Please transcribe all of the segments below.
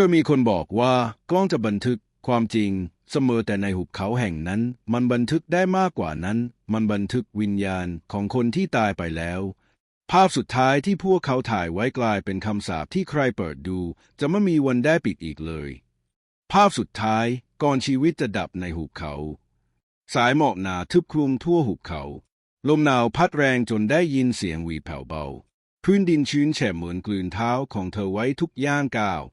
เคยมีคนบอกว่ากล้องจะบันทึกความจริงเสมอแต่ในหุบเขาแห่งนั้น มันบันทึกได้มากกว่านั้น มันบันทึกวิญญาณของคนที่ตายไปแล้ว ภาพสุดท้ายที่พวกเขาถ่ายไว้กลายเป็นคำสาปที่ใครเปิดดู จะไม่มีวันได้ปิดอีกเลย ภาพสุดท้ายก่อนชีวิตจะดับในหุบเขา สายหมอกหนาทึบคลุมทั่วหุบเขา ลมหนาวพัดแรงจนได้ยินเสียงหวีแผ่วเบา พื้นดินชื้นแฉะเหมือนกลืนเท้าของเธอไว้ทุกย่างก้าว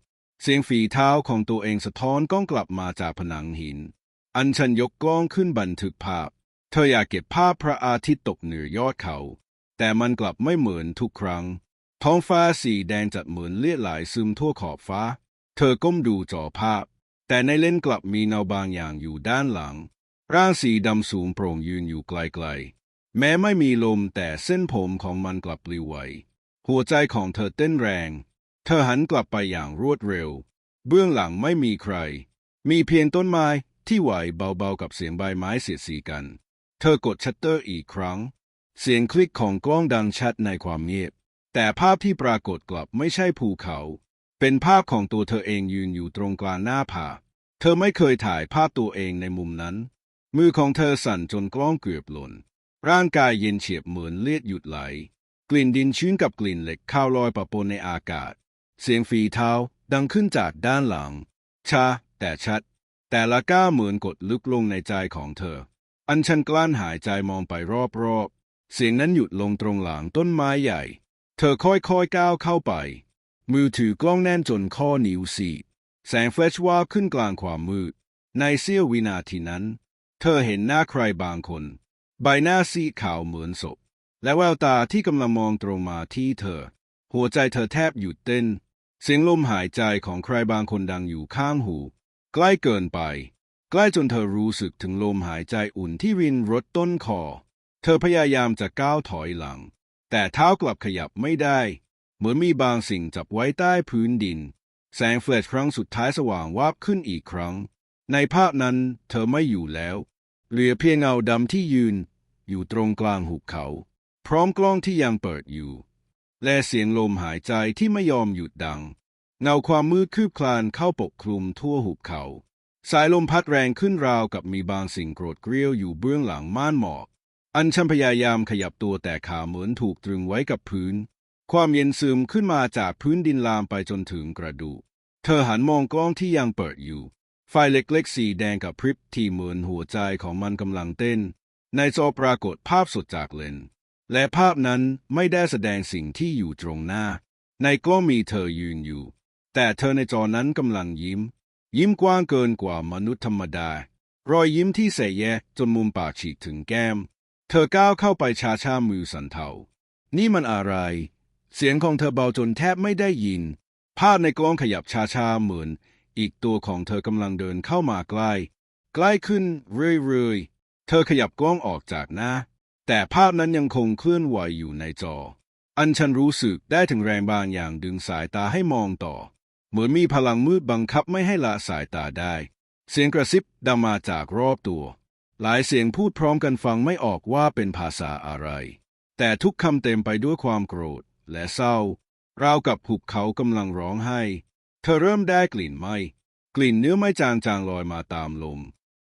เสียงฝีเท้าของตัวเองสะท้อนก้องกลับมาจากผนังหิน อันชันยกกล้องขึ้นบันทึกภาพ เธออยากเก็บภาพพระอาทิตย์ตกเหนือยอดเขา แต่มันกลับไม่เหมือนทุกครั้ง ท้องฟ้าสีแดงจัดเหมือนเลือดไหลซึมทั่วขอบฟ้า เธอก้มดูจอภาพ แต่ในเลนกลับมีเงาบางอย่างอยู่ด้านหลัง ร่างสีดำสูงโปร่งยืนอยู่ไกลๆ แม้ไม่มีลมแต่เส้นผมของมันกลับปลิวไหว หัวใจของเธอเต้นแรง เธอหันกลับไปอย่างรวดเร็ว เบื้องหลังไม่มีใคร มีเพียงต้นไม้ที่ไหวเบาๆกับเสียงใบไม้เสียดสีกัน เธอกดชัตเตอร์อีกครั้ง เสียงคลิกของกล้องดังชัดในความเงียบ แต่ภาพที่ปรากฏกลับไม่ใช่ภูเขา เป็นภาพของตัวเธอเองยืนอยู่ตรงกลางหน้าผา เธอไม่เคยถ่ายภาพตัวเองในมุมนั้น มือของเธอสั่นจนกล้องเกือบหล่น ร่างกายเย็นเฉียบเหมือนเลือดหยุดไหล กลิ่นดินชื้นกับกลิ่นเหล็กข้าวลอยปะปนในอากาศ เสียงฝีเท้าดังขึ้นจากด้านหลังช้าแต่ชัด แต่ละก้าวเหมือนกดลึกลงในใจของเธอ อันชันกลั้นหายใจมองไปรอบๆ เสียงนั้นหยุดลงตรงหลังต้นไม้ใหญ่ เธอค่อยๆก้าวเข้าไป มือถือกล้องแน่นจนข้อนิ้วสีแสงแฟลชวาบขึ้นกลางความมืด ในเสี้ยววินาทีนั้น เธอเห็นหน้าใครบางคน ใบหน้าซีขาวเหมือนศพและแววตาที่กำลังมองตรงมาที่เธอ หัวใจเธอแทบหยุดเต้น เสียงลมหายใจของใครบางคนดังอยู่ข้างหู ใกล้เกินไป ใกล้จนเธอรู้สึกถึงลมหายใจอุ่นที่รินรถต้นคอ เธอพยายามจะก้าวถอยหลัง แต่เท้ากลับขยับไม่ได้ เหมือนมีบางสิ่งจับไว้ใต้พื้นดิน แสงแฟลชครั้งสุดท้ายสว่างวาบขึ้นอีกครั้ง ในภาพนั้นเธอไม่อยู่แล้ว เหลือเพียงเงาดำที่ยืน อยู่ตรงกลางหุบเขา พร้อมกล้องที่ยังเปิดอยู่ และเสียงลมหายใจที่ไม่ยอมหยุดดัง เงาความมืดคืบคลานเข้าปกคลุมทั่วหุบเขา สายลมพัดแรงขึ้นราวกับมีบางสิ่งโกรธเกรี้ยวอยู่เบื้องหลังม่านหมอก อันชันพยายามขยับตัวแต่ขาเหมือนถูกตรึงไว้กับพื้น ความเย็นซึมขึ้นมาจากพื้นดินลามไปจนถึงกระดูก เธอหันมองกล้องที่ยังเปิดอยู่ ไฟเล็กๆสีแดงกับพริบที่เหมือนหัวใจของมันกำลังเต้น ในจอปรากฏภาพสดจากเลนส์ และภาพนั้นไม่ได้แสดงสิ่งที่อยู่ตรงหน้า ในกล้องมีเธอยืนอยู่ แต่เธอในจอนั้นกำลังยิ้ม ยิ้มกว้างเกินกว่ามนุษย์ธรรมดา รอยยิ้มที่เสยแยะจนมุมปากฉีกถึงแก้ม เธอก้าวเข้าไปช้าชามือสันเทา นี่มันอะไร เสียงของเธอเบาจนแทบไม่ได้ยิน ภาพในกล้องขยับช้าชาเหมือน อีกตัวของเธอกำลังเดินเข้ามาใกล้ ใกล้ขึ้นเรื่อยๆ เธอขยับกล้องออกจากหน้า แต่ภาพนั้นยังคงเคลื่อนไหวอยู่ในจอ อันฉันรู้สึกได้ถึงแรงบางอย่างดึงสายตาให้มองต่อ เหมือนมีพลังมืดบังคับไม่ให้ละสายตาได้ เสียงกระซิบดังมาจากรอบตัว หลายเสียงพูดพร้อมกันฟังไม่ออกว่าเป็นภาษาอะไร แต่ทุกคำเต็มไปด้วยความโกรธและเศร้าราวกับหุบเขากำลังร้องไห้ เธอเริ่มได้กลิ่นไหม กลิ่นเนื้อไม้จางๆลอยมาตามลม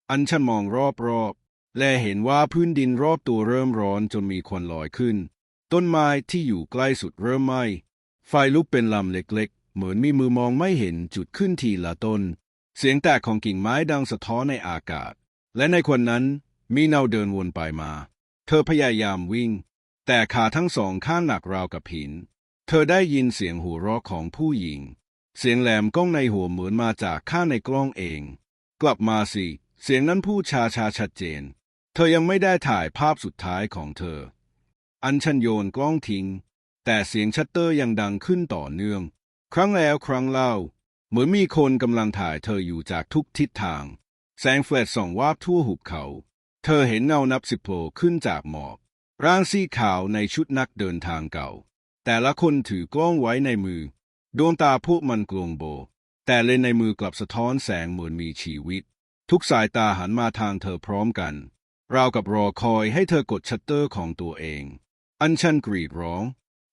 อันฉันมองรอบๆ และเห็นว่าพื้นดินรอบตัวเริ่มร้อนจนมีควันลอยขึ้น ต้นไม้ที่อยู่ใกล้สุดเริ่มไหม้ ไฟลุกเป็นลำเล็กๆ เหมือนมีมือมองไม่เห็นจุดขึ้นทีละต้น เสียงแตกของกิ่งไม้ดังสะท้อนในอากาศ และในควันนั้นมีเนาเดินวนไปมา เธอพยายามวิ่ง แต่ขาทั้งสองข้างหนักราวกับหิน เธอได้ยินเสียงหัวเราะของผู้หญิง เสียงแหลมก้องในหัวเหมือนมาจากข้างในกล้องเอง กลับมาสิ เสียงนั้นพูดชาชาชัดเจน เธอยังไม่ได้ถ่ายภาพสุดท้ายของเธอ อันชันโยนกล้องทิ้ง แต่เสียงชัตเตอร์ยังดังขึ้นต่อเนื่อง ครั้งแล้วครั้งเล่า เหมือนมีคนกำลังถ่ายเธออยู่จากทุกทิศทาง แสงแฟลชส่องวาบทั่วหุบเขา เธอเห็นเงานับสิบโผล่ขึ้นจากหมอกร่างสีขาวในชุดนักเดินทางเก่า แต่ละคนถือกล้องไว้ในมือ ดวงตาพวกมันกลวงโบ แต่เลนในมือกลับสะท้อนแสงเหมือนมีชีวิต ทุกสายตาหันมาทางเธอพร้อมกัน ราวกับรอคอยให้เธอกดชัตเตอร์ของตัวเอง อันชันกรีดร้อง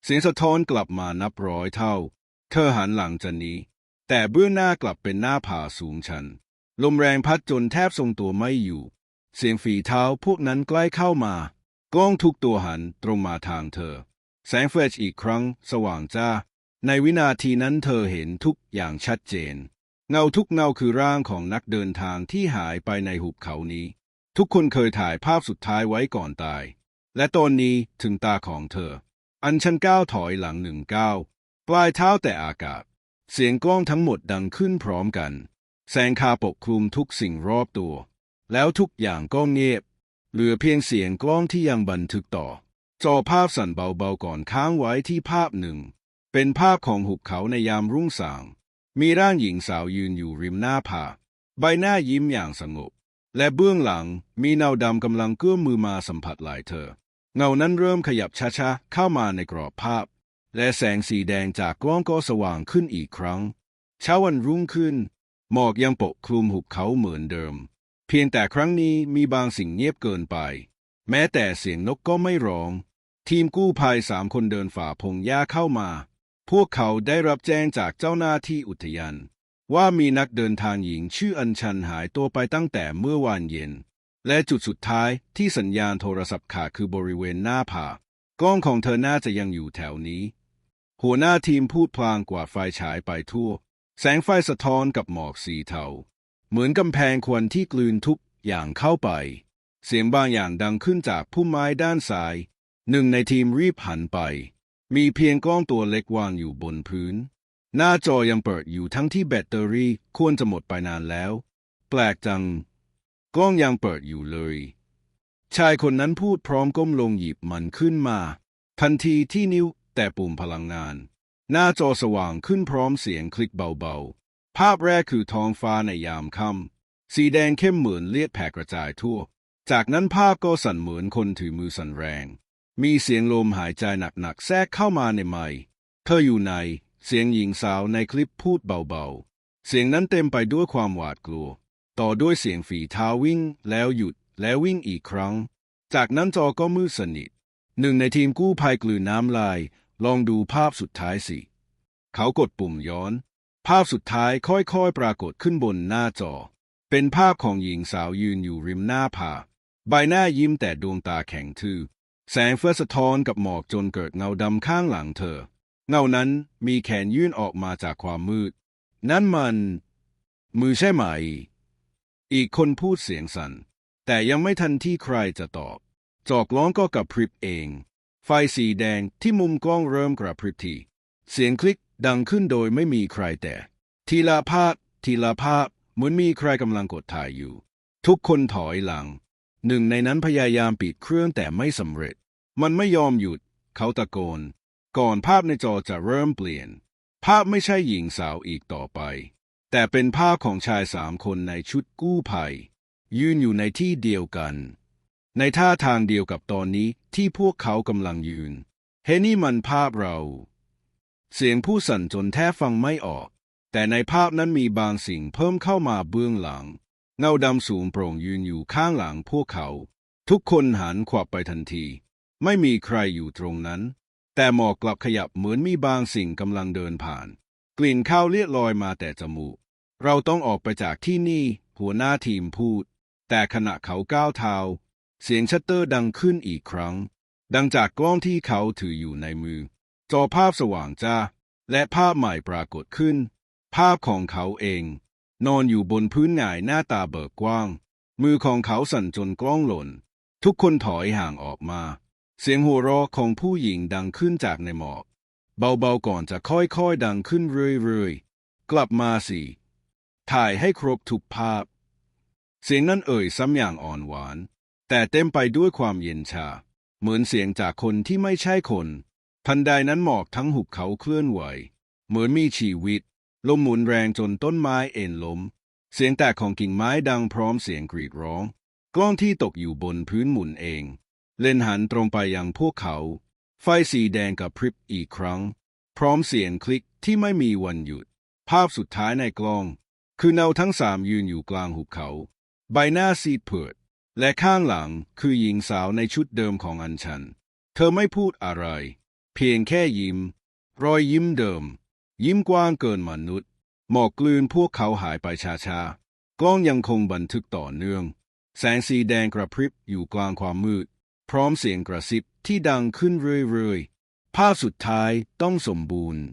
เสียงสะท้อนกลับมานับร้อยเท่า เธอหันหลังจะหนีแต่เบื้องหน้ากลับเป็นหน้าผาสูงชัน ลมแรงพัดจนแทบทรงตัวไม่อยู่ เสียงฝีเท้าพวกนั้นใกล้เข้ามากล้องทุกตัวหันตรงมาทางเธอ แสงแฟลชอีกครั้ง สว่างจ้า ในวินาทีนั้นเธอเห็นทุกอย่างชัดเจน เงาทุกเงาคือร่างของนักเดินทางที่หายไปในหุบเขานี้ ทุกคนเคยถ่ายภาพสุดท้ายไว้ก่อนตาย และตอนนี้ถึงตาของเธอ อันชันก้าวถอยหลังหนึ่งก้าวปลายเท้าแต่อากาศ เสียงกล้องทั้งหมดดังขึ้นพร้อมกัน แสงคาปกคลุมทุกสิ่งรอบตัว แล้วทุกอย่างก็เงียบ เหลือเพียงเสียงกล้องที่ยังบันทึกต่อ จอภาพสั่นเบาๆก่อนค้างไว้ที่ภาพหนึ่ง เป็นภาพของหุบเขาในยามรุ่งสาง มีร่างหญิงสาวยืนอยู่ริมหน้าผา ใบหน้ายิ้มอย่างสงบ และเบื้องหลังมีเงาดำกำลังเกื้อมมือมาสัมผัสไหล่เธอ เงานั้นเริ่มขยับช้าๆเข้ามาในกรอบภาพ และแสงสีแดงจากกล้องก็สว่างขึ้นอีกครั้ง เช้าวันรุ่งขึ้น หมอกยังปกคลุมหุบเขาเหมือนเดิม เพียงแต่ครั้งนี้มีบางสิ่งเงียบเกินไป แม้แต่เสียงนกก็ไม่ร้อง ทีมกู้ภัยสามคนเดินฝ่าพงหญ้าเข้ามา พวกเขาได้รับแจ้งจากเจ้าหน้าที่อุทยาน ว่ามีนักเดินทางหญิงชื่ออัญชันหายตัวไปตั้งแต่เมื่อวานเย็น และจุดสุดท้ายที่สัญญาณโทรศัพท์ขาดคือบริเวณหน้าผากล้องของเธอน่าจะยังอยู่แถวนี้ หัวหน้าทีมพูดพลางกวาดไฟฉายไปทั่ว แสงไฟสะท้อนกับหมอกสีเทา เหมือนกำแพงควันที่กลืนทุกอย่างเข้าไป เสียงบางอย่างดังขึ้นจากพุ่มไม้ด้านซ้าย หนึ่งในทีมรีบหันไป มีเพียงกล้องตัวเล็กวางอยู่บนพื้น หน้าจอยังเปิดอยู่ทั้งที่แบตเตอรี่ควรจะหมดไปนานแล้ว แปลกจัง กล้องยังเปิดอยู่เลย ชายคนนั้นพูดพร้อมก้มลงหยิบมันขึ้นมา ทันทีที่นิ้วแต่ปุ่มพลังงาน หน้าจอสว่างขึ้นพร้อมเสียงคลิกเบาๆ ภาพแรกคือท้องฟ้าในยามค่ำสีแดงเข้มเหมือนเลือดแผ่กระจายทั่ว จากนั้นภาพก็สั่นเหมือนคนถือมือสั่นแรง มีเสียงลมหายใจหนักๆแทรกเข้ามาในไมค์เธออยู่ใน เสียงหญิงสาวในคลิปพูดเบาๆ เสียงนั้นเต็มไปด้วยความหวาดกลัว ต่อด้วยเสียงฝีเท้าวิ่ง แล้วหยุด แล้ววิ่งอีกครั้ง จากนั้นจอก็มืดสนิท หนึ่งในทีมกู้ภัยกลืนน้ำลาย ลองดูภาพสุดท้ายสิ เขากดปุ่มย้อน ภาพสุดท้ายค่อยๆ ปรากฏขึ้นบนหน้าจอ เป็นภาพของหญิงสาวยืนอยู่ริมหน้าผา ใบหน้ายิ้มแต่ดวงตาแข็งทื่อ แสงเฟื่อสะท้อนกับหมอกจนเกิดเงาดำข้างหลังเธอ เงานั้นมีแขนยื่นออกมาจากความมืด นั่นมัน มือใช่ไหม อีกคนพูดเสียงสัน่น แต่ยังไม่ทันที่ใครจะตอบ จอกล้องก็กระพริบเอง ไฟสีแดงที่มุมกล้องเริ่มกระพริบที เสียงคลิกดังขึ้นโดยไม่มีใครแต่ ทีละภาพ ทีละภาพเหมือนมีใครกำลังกดถ่ายอยู่ ทุกคนถอยหลัง หนึ่งในนั้นพยายามปิดเครื่องแต่ไม่สำเร็จ มันไม่ยอมหยุด เขาตะโกน ก่อนภาพในจอจะเริ่มเปลี่ยน ภาพไม่ใช่หญิงสาวอีกต่อไป แต่เป็นภาพของชายสามคนในชุดกู้ภัย ยืนอยู่ในที่เดียวกัน ในท่าทางเดียวกับตอนนี้ที่พวกเขากำลังยืน เฮนี่มันภาพเรา เสียงผู้สั่นจนแทบฟังไม่ออก แต่ในภาพนั้นมีบางสิ่งเพิ่มเข้ามาเบื้องหลัง เงาดำสูงโปร่งยืนอยู่ข้างหลังพวกเขา ทุกคนหันขวับไปทันที ไม่มีใครอยู่ตรงนั้น แต่หมอกกลับขยับเหมือนมีบางสิ่งกำลังเดินผ่าน กลิ่นข้าวเลียดลอยมาแต่จมูก เราต้องออกไปจากที่นี่ หัวหน้าทีมพูด แต่ขณะเขาก้าวเท้า เสียงชัตเตอร์ดังขึ้นอีกครั้ง ดังจากกล้องที่เขาถืออยู่ในมือ จอภาพสว่างจ้า และภาพใหม่ปรากฏขึ้น ภาพของเขาเอง นอนอยู่บนพื้นหงายหน้าตาเบิกกว้าง มือของเขาสั่นจนกล้องหล่น ทุกคนถอยห่างออกมา เสียงหัวเราะของผู้หญิงดังขึ้นจากในหมอก เบาๆก่อนจะค่อยๆดังขึ้นเรื่อยๆ กลับมาสิ ถ่ายให้ครบทุกภาพ เสียงนั้นเอ่ยซ้ำอย่างอ่อนหวาน แต่เต็มไปด้วยความเย็นชา เหมือนเสียงจากคนที่ไม่ใช่คน ทันใดนั้นหมอกทั้งหุบเขาเคลื่อนไหว เหมือนมีชีวิต ลมหมุนแรงจนต้นไม้เอ็นล้ม เสียงแตกของกิ่งไม้ดังพร้อมเสียงกรีดร้อง กล้องที่ตกอยู่บนพื้นหมุนเอง เลนหันตรงไปยังพวกเขา ไฟสีแดงกับพริบอีกครั้ง พร้อมเสียงคลิกที่ไม่มีวันหยุด ภาพสุดท้ายในกล้อง คือเนาทั้งสามยืนอยู่กลางหุบเขา ใบหน้าซีดเผือดและข้างหลังคือหญิงสาวในชุดเดิมของอัญชัน เธอไม่พูดอะไร เพียงแค่ยิ้ม รอยยิ้มเดิม ยิ้มกว้างเกินมนุษย์ หมอกกลืนพวกเขาหายไปช้าๆ กล้องยังคงบันทึกต่อเนื่อง แสงสีแดงกระพริบอยู่กลางความมืด พร้อมเสียงกระซิบที่ดังขึ้นเรื่อยๆ ภาพสุดท้ายต้องสมบูรณ์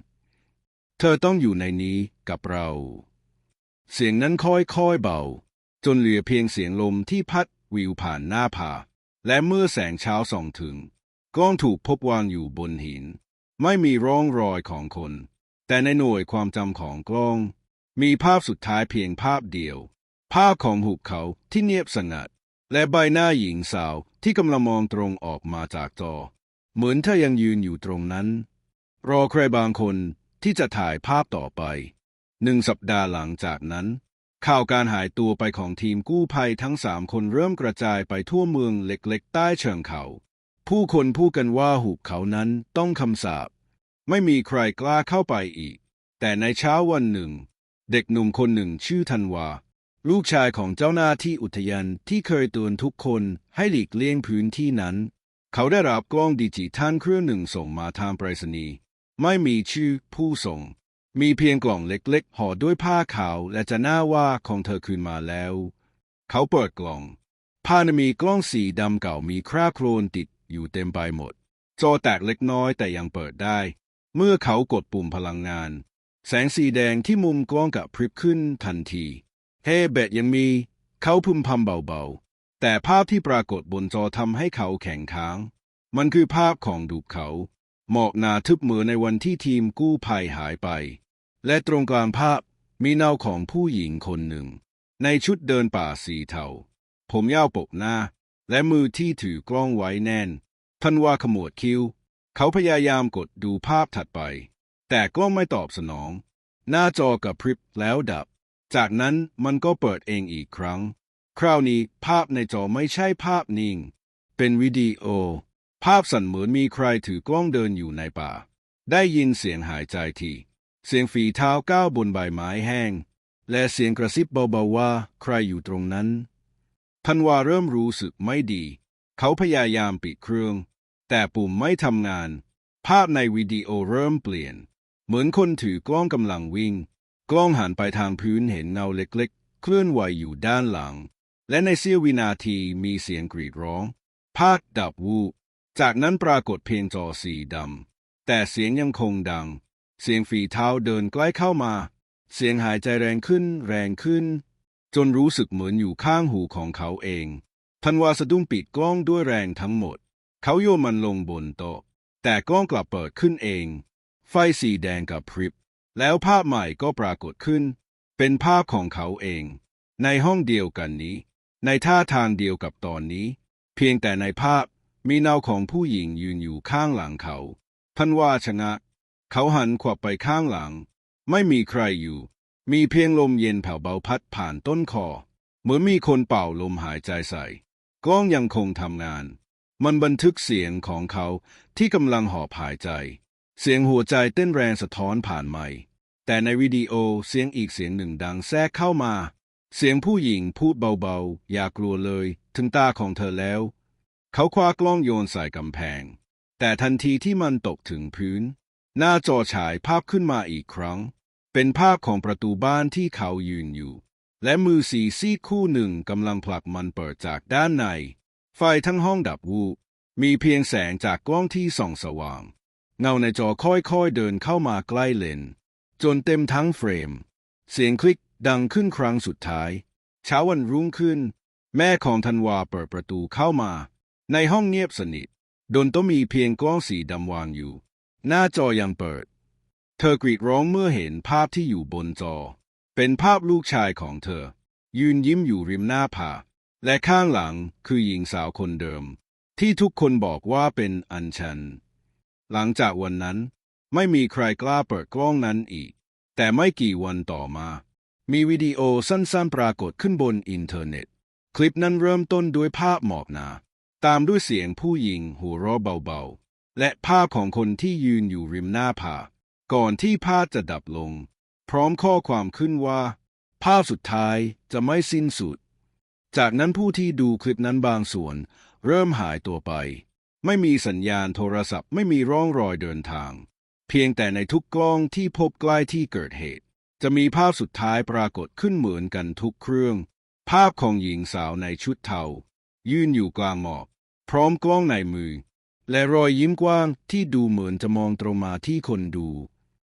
เธอต้องอยู่ในนี้กับเรา เสียงนั้นค่อยๆเบา จนเหลือเพียงเสียงลมที่พัดวิวผ่านหน้าผา และเมื่อแสงเช้าส่องถึงกล้องถูกพบวางอยู่บนหิน ไม่มีร่องรอยของคน แต่ในหน่วยความจำของกล้อง มีภาพสุดท้ายเพียงภาพเดียว ภาพของหุบเขาที่เงียบสงัด และใบหน้าหญิงสาว ที่กำลังมองตรงออกมาจากจอ เหมือนเธอยังยืนอยู่ตรงนั้น รอใครบางคนที่จะถ่ายภาพต่อไป หนึ่งสัปดาห์หลังจากนั้น ข่าวการหายตัวไปของทีมกู้ภัยทั้งสามคนเริ่มกระจายไปทั่วเมืองเล็กๆ ใต้เชิงเขา ผู้คนพูดกันว่าหุบเขานั้นต้องคำสาปไม่มีใครกล้าเข้าไปอีก แต่ในเช้าวันหนึ่ง เด็กหนุ่มคนหนึ่งชื่อธันวา ลูกชายของเจ้าหน้าที่อุทยานที่เคยเตือนทุกคนให้หลีกเลี่ยงพื้นที่นั้น เขาได้รับกล้องดิจิทัลเครื่องหนึ่งส่งมาทางไปรษณีย์ไม่มีชื่อผู้ส่ง มีเพียงกล่องเล็กๆห่อด้วยผ้าขาวและจะหน้าว่าของเธอคืนมาแล้ว เขาเปิดกล่องภายในมีกล้องสีดำเก่ามีคราบโครนติดอยู่เต็มไปหมด จอแตกเล็กน้อยแต่ยังเปิดได้ เมื่อเขากดปุ่มพลังงาน แสงสีแดงที่มุมกล้องกับพริบขึ้นทันที เฮเบตยังมีเขาพึมพำเบาๆ แต่ภาพที่ปรากฏบนจอทำให้เขาแข็งค้าง มันคือภาพของดูบเขา หมอกหนาทึบเหมือในวันที่ทีมกู้ภัยหายไป และตรงกลางภาพมีเงาของผู้หญิงคนหนึ่ง ในชุดเดินป่าสีเทาผมยาวปกหน้า และมือที่ถือกล้องไว้แน่นท่านว่าขมวดคิ้ว เขาพยายามกดดูภาพถัดไป แต่กล้องไม่ตอบสนอง หน้าจอกระพริบแล้วดับ จากนั้นมันก็เปิดเองอีกครั้ง คราวนี้ภาพในจอไม่ใช่ภาพนิ่ง เป็นวิดีโอ ภาพสั่นเหมือนมีใครถือกล้องเดินอยู่ในป่า ได้ยินเสียงหายใจทีเสียงฝีเท้าก้าวบนใบไม้แห้ง และเสียงกระซิบเบาๆว่าใครอยู่ตรงนั้นทันวาเริ่มรู้สึกไม่ดี เขาพยายามปิดเครื่อง แต่ปุ่มไม่ทำงาน ภาพในวิดีโอเริ่มเปลี่ยน เหมือนคนถือกล้องกำลังวิ่ง กล้องหันไปทางพื้นเห็นเงาเล็กๆ เคลื่อนไหวอยู่ด้านหลัง และในเสี้ยววินาทีมีเสียงกรีดร้อง ภาคดับวูบจากนั้นปรากฏเพียงจอสีดำ แต่เสียงยังคงดัง เสียงฝีเท้าเดินใกล้เข้ามา เสียงหายใจแรงขึ้น แรงขึ้น จนรู้สึกเหมือนอยู่ข้างหูของเขาเอง ทันวาสะดุ้งปิดกล้องด้วยแรงทั้งหมด เขาโยนมันลงบนโต๊ะ แต่กล้องกลับเปิดขึ้นเอง ไฟสีแดงกับพริบ แล้วภาพใหม่ก็ปรากฏขึ้น เป็นภาพของเขาเอง ในห้องเดียวกันนี้ ในท่าทางเดียวกับตอนนี้ เพียงแต่ในภาพมีเงาของผู้หญิงยืนอยู่ข้างหลังเขาท่านว่าชะงะเขาหันขวับไปข้างหลัง ไม่มีใครอยู่ มีเพียงลมเย็นแผ่วเบาพัดผ่านต้นคอ เหมือนมีคนเป่าลมหายใจใส่ กล้องยังคงทำงาน มันบันทึกเสียงของเขาที่กำลังหอบหายใจ เสียงหัวใจเต้นแรงสะท้อนผ่านไมค์ แต่ในวิดีโอเสียงอีกเสียงหนึ่งดังแทรกเข้ามา เสียงผู้หญิงพูดเบาๆ อย่ากลัวเลย ถึงตาของเธอแล้ว เขาคว้ากล้องโยนใส่กำแพง แต่ทันทีที่มันตกถึงพื้น หน้าจอฉายภาพขึ้นมาอีกครั้ง เป็นภาพของประตูบ้านที่เขายืนอยู่ และมือสีซีคู่หนึ่งกำลังผลักมันเปิดจากด้านใน ไฟทั้งห้องดับวูบมีเพียงแสงจากกล้องที่ส่องสว่าง เงาในจอค่อยๆเดินเข้ามาใกล้เลน จนเต็มทั้งเฟรม เสียงคลิกดังขึ้นครั้งสุดท้าย เช้าวันรุ่งขึ้น แม่ของธันวาเปิดประตูเข้ามา ในห้องเงียบสนิทดนต้องมีเพียงกล้องสีดำวางอยู่ หน้าจอยังเปิด เธอกรีดร้องเมื่อเห็นภาพที่อยู่บนจอ เป็นภาพลูกชายของเธอ ยืนยิ้มอยู่ริมหน้าผา และข้างหลังคือหญิงสาวคนเดิม ที่ทุกคนบอกว่าเป็นอัญชัน หลังจากวันนั้น ไม่มีใครกล้าเปิดกล้องนั้นอีก แต่ไม่กี่วันต่อมา มีวิดีโอสั้นๆปรากฏขึ้นบนอินเทอร์เน็ต คลิปนั้นเริ่มต้นด้วยภาพหมอกหนา ตามด้วยเสียงผู้หญิงหัวเราะเบาๆ และภาพของคนที่ยืนอยู่ริมหน้าผา ก่อนที่ภาพจะดับลง พร้อมข้อความขึ้นว่า ภาพสุดท้ายจะไม่สิ้นสุด จากนั้นผู้ที่ดูคลิปนั้นบางส่วน เริ่มหายตัวไป ไม่มีสัญญาณโทรศัพท์ไม่มีร่องรอยเดินทาง เพียงแต่ในทุกกล้องที่พบใกล้ที่เกิดเหตุ จะมีภาพสุดท้ายปรากฏขึ้นเหมือนกันทุกเครื่อง ภาพของหญิงสาวในชุดเทา ยืนอยู่กลางหมอกพร้อมกล้องในมือ และรอยยิ้มกว้างที่ดูเหมือนจะมองตรงมาที่คนดู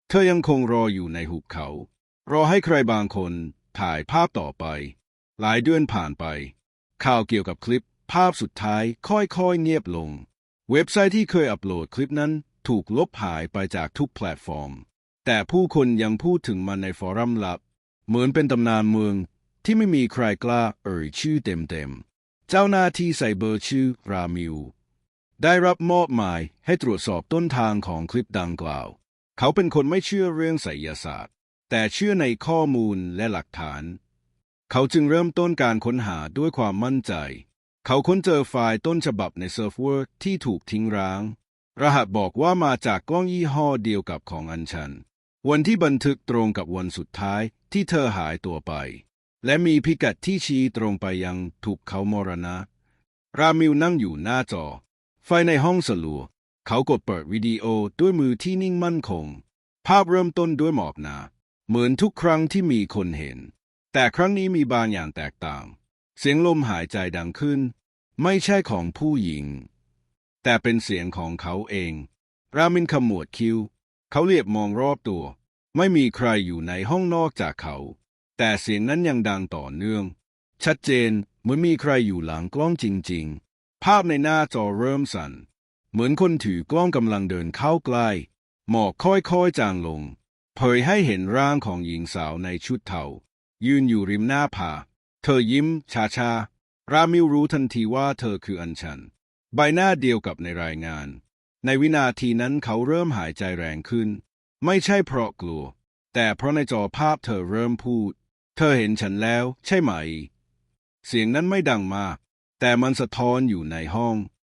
เธอยังคงรออยู่ในหุบเขา รอให้ใครบางคนถ่ายภาพต่อไป หลายเดือนผ่านไป ข่าวเกี่ยวกับคลิปภาพสุดท้ายค่อยๆเงียบลง เว็บไซต์ที่เคยอัปโหลดคลิปนั้น ถูกลบหายไปจากทุกแพลตฟอร์ม แต่ผู้คนยังพูดถึงมันในฟอรัมลับ เหมือนเป็นตำนานเมืองที่ไม่มีใครกล้าเอ่ยชื่อเต็มๆ เจ้าหน้าที่ไซเบอร์ชื่อรามิวได้รับมอบหมายให้ตรวจสอบต้นทางของคลิปดังกล่าว เขาเป็นคนไม่เชื่อเรื่องไสยศาสตร์ แต่เชื่อในข้อมูลและหลักฐาน เขาจึงเริ่มต้นการค้นหาด้วยความมั่นใจ เขาค้นเจอไฟล์ต้นฉบับในเซิร์ฟเวอร์ที่ถูกทิ้งร้าง รหัสบอกว่ามาจากกล้องยี่ห้อเดียวกับของอัญชัน วันที่บันทึกตรงกับวันสุดท้ายที่เธอหายตัวไป และมีพิกัดที่ชี้ตรงไปยังถูกเขามรณะ รามิวนั่งอยู่หน้าจอ ไฟในห้องสลัว เขากดเปิดวิดีโอด้วยมือที่นิ่งมั่นคง ภาพเริ่มต้นด้วยหมอกหนา เหมือนทุกครั้งที่มีคนเห็น แต่ครั้งนี้มีบางอย่างแตกต่าง เสียงลมหายใจดังขึ้น ไม่ใช่ของผู้หญิง แต่เป็นเสียงของเขาเอง รามินขมวดคิ้ว เขาเหลียบมองรอบตัว ไม่มีใครอยู่ในห้องนอกจากเขา แต่เสียงนั้นยังดังต่อเนื่อง ชัดเจนเหมือนมีใครอยู่หลังกล้องจริง ๆ ภาพในหน้าจอเริ่มสั่น เหมือนคนถือกล้องกำลังเดินเข้าใกล้ หมอกค่อยๆจางลง เผยให้เห็นร่างของหญิงสาวในชุดเทายืนอยู่ริมหน้าผา เธอยิ้มช้าๆรามิวรู้ทันทีว่าเธอคืออัญชัน ใบหน้าเดียวกับในรายงาน ในวินาทีนั้นเขาเริ่มหายใจแรงขึ้น ไม่ใช่เพราะกลัว แต่เพราะในจอภาพเธอเริ่มพูด เธอเห็นฉันแล้ว ใช่ไหม เสียงนั้นไม่ดังมาก แต่มันสะท้อนอยู่ในห้อง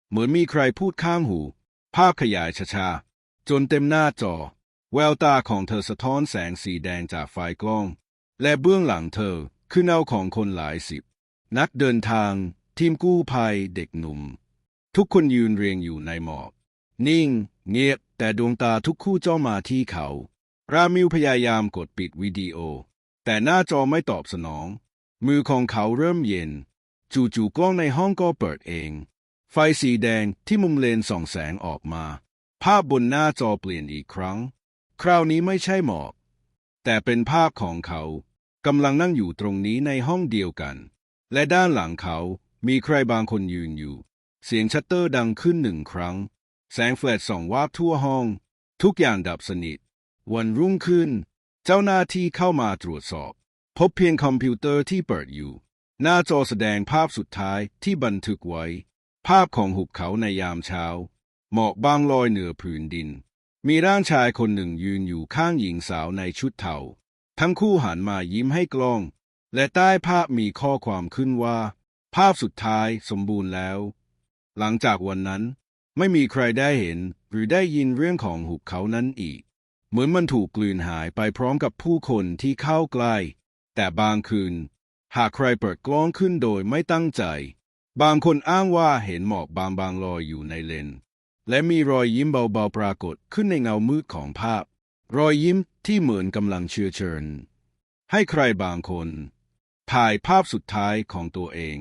เหมือนมีใครพูดข้างหู ภาพขยายช้าๆจนเต็มหน้าจอ แววตาของเธอสะท้อนแสงสีแดงจากไฟกล้อง และเบื้องหลังเธอคือเงาของคนหลายสิบ นักเดินทาง ทีมกู้ภัยเด็กหนุ่ม ทุกคนยืนเรียงอยู่ในหมอก นิ่ง เงียบ แต่ดวงตาทุกคู่จ้องมาที่เขา รามิวพยายามกดปิดวิดีโอ แต่หน้าจอไม่ตอบสนอง มือของเขาเริ่มเย็น จู่ๆกล้องในห้องก็เปิดเอง ไฟสีแดงที่มุมเลนส่องแสงออกมา ภาพบนหน้าจอเปลี่ยนอีกครั้ง คราวนี้ไม่ใช่หมอก แต่เป็นภาพของเขากำลังนั่งอยู่ตรงนี้ในห้องเดียวกัน และด้านหลังเขามีใครบางคนยืนอยู่ เสียงชัตเตอร์ดังขึ้นหนึ่งครั้ง แสงแฟลชส่องวาบทั่วห้อง ทุกอย่างดับสนิท วันรุ่งขึ้น เจ้าหน้าที่เข้ามาตรวจสอบ พบเพียงคอมพิวเตอร์ที่เปิดอยู่ หน้าจอแสดงภาพสุดท้ายที่บันทึกไว้ ภาพของหุบเขาในยามเช้า หมอกบางลอยเหนือผืนดิน มีร่างชายคนหนึ่งยืนอยู่ข้างหญิงสาวในชุดเทาทั้งคู่หันมายิ้มให้กล้อง และใต้ภาพมีข้อความขึ้นว่า ภาพสุดท้ายสมบูรณ์แล้ว หลังจากวันนั้น ไม่มีใครได้เห็นหรือได้ยินเรื่องของหุบเขานั้นอีก เหมือนมันถูกกลืนหายไปพร้อมกับผู้คนที่เข้าใกล้ แต่บางคืน หากใครเปิดกล้องขึ้นโดยไม่ตั้งใจ บางคนอ้างว่าเห็นหมอกบางๆลอยอยู่ในเลน และมีรอยยิ้มเบาๆปรากฏขึ้นในเงามืดของภาพ รอยยิ้มที่เหมือนกำลังเชื้อเชิญ ให้ใครบางคนถ่ายภาพสุดท้ายของตัวเอง